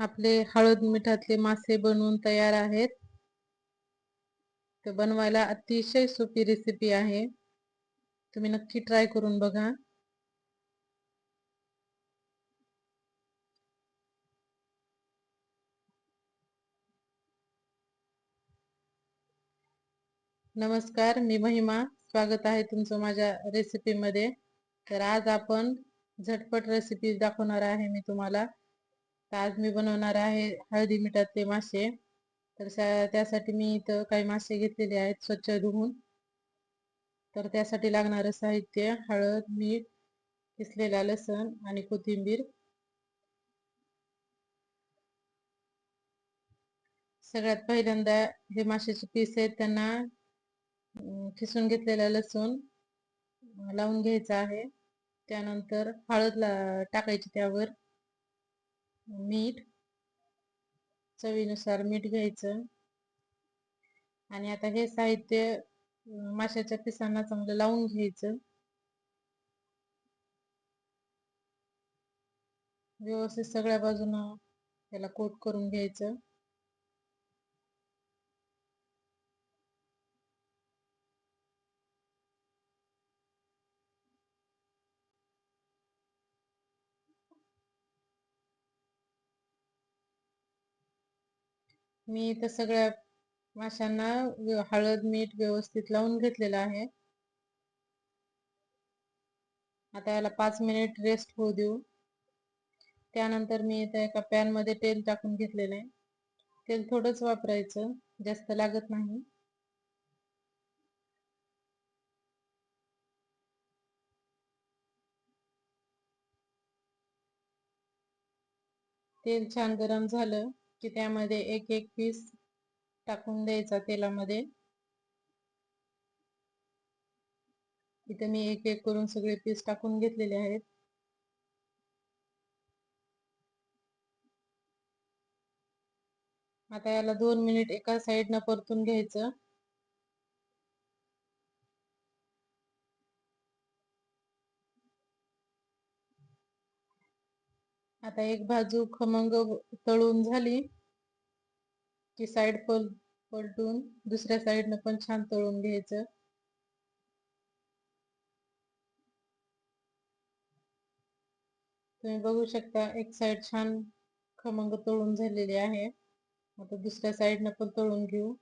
आपले हळद मिठातले मासे बनवून तयार आहेत. तर बनवायला अतिशय सोपी रेसिपी आहे. तुम्ही नक्की ट्राय करून बघा. नमस्कार मी महिमा. स्वागत आहे तुमचं माझ्या रेसिपीमध्ये तर आज आपण झटपट रेसिपी दाखवणार आहे मी तुम्हाला. तर आज मी बनवणार आहे हळदी मिठातले मासे. तर त्यासाठी मी इथं काही मासे घेतलेले आहेत स्वच्छ धुवून. तर त्यासाठी लागणारं साहित्य हळद मीठ किसलेला लसण आणि कोथिंबीर. सगळ्यात पहिल्यांदा हे माशाचे पीस आहेत त्यांना खिसून घेतलेला लसूण लावून घ्यायचा आहे. त्यानंतर हळद ला टाकायची त्यावर. मीठ चवीनुसार मीठ घ्यायचं. आणि आता हे साहित्य माशाच्या पिसांना चांगलं लावून घ्यायचं. व्यवस्थित सगळ्या बाजूनं त्याला कोट करून घ्यायचं. मी इथं सगळ्या माशांना हळद मीठ व्यवस्थित लावून घेतलेलं आहे. आता याला पाच मिनिट रेस्ट होऊ देऊ. त्यानंतर मी इथं एका पॅनमध्ये तेल टाकून घेतलेलं आहे. तेल थोडंच वापरायचं जास्त लागत नाही. तेल छान गरम झालं. की त्यामध्ये एक एक पीस टाकून द्यायचा तेलामध्ये. इथे मी एक एक करून सगळे पीस टाकून घेतलेले आहेत. आता याला दोन मिनिट एका साईडनं परतून घ्यायचं. आता एक बाजू खमंग तळून झाली. की साईड पल पलटून दुसऱ्या साईडनं पण छान तळून घ्यायचं. तुम्ही बघू शकता एक साईड छान खमंग तळून झालेली आहे. आता दुसऱ्या साईडनं पण तळून घेऊ.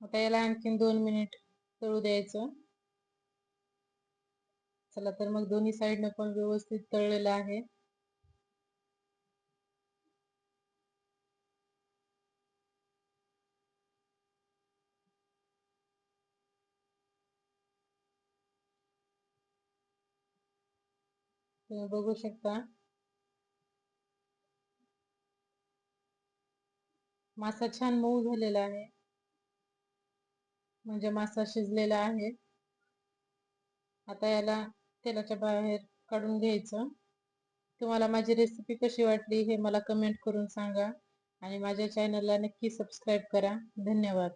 आता याला आणखीन दोन मिनिट तळू द्यायचं. चला तर मग दोन्ही साईडनं पण व्यवस्थित तळलेलं आहे. तुम्ही बघू शकता. मासा छान मऊ झालेला आहे. म्हणजे मासा शिजलेला आहे. आता याला तेलाच्या बाहेर काढून घ्यायचं. तुम्हाला माझी रेसिपी कशी वाटली हे मला कमेंट करून सांगा. आणि माझ्या चॅनलला नक्की सबस्क्राईब करा. धन्यवाद.